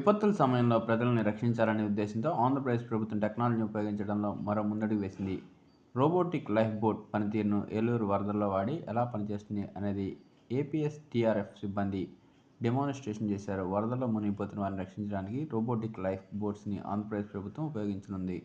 విపత్తుల సమయంలో ప్రజలను రక్షించాలనే ఉద్దేశంతో ఆంధ్రప్రదేశ్ ప్రభుత్వం టెక్నాలజీని ఉపయోగించడంలో మరో ముందడుగు వేసింది. రోబోటిక్ లైఫ్ బోట్ పనితీరును ఏలూరు వరదల్లో వాడి ఎలా పనిచేస్తుంది అనేది ఏపీఎస్ టీఆర్ఎఫ్ సిబ్బంది డెమాన్స్ట్రేషన్ చేశారు. వరదల్లో మునిగిపోతున్న వారిని రక్షించడానికి రోబోటిక్ లైఫ్ బోట్స్ని ఆంధ్రప్రదేశ్ ప్రభుత్వం ఉపయోగించనుంది.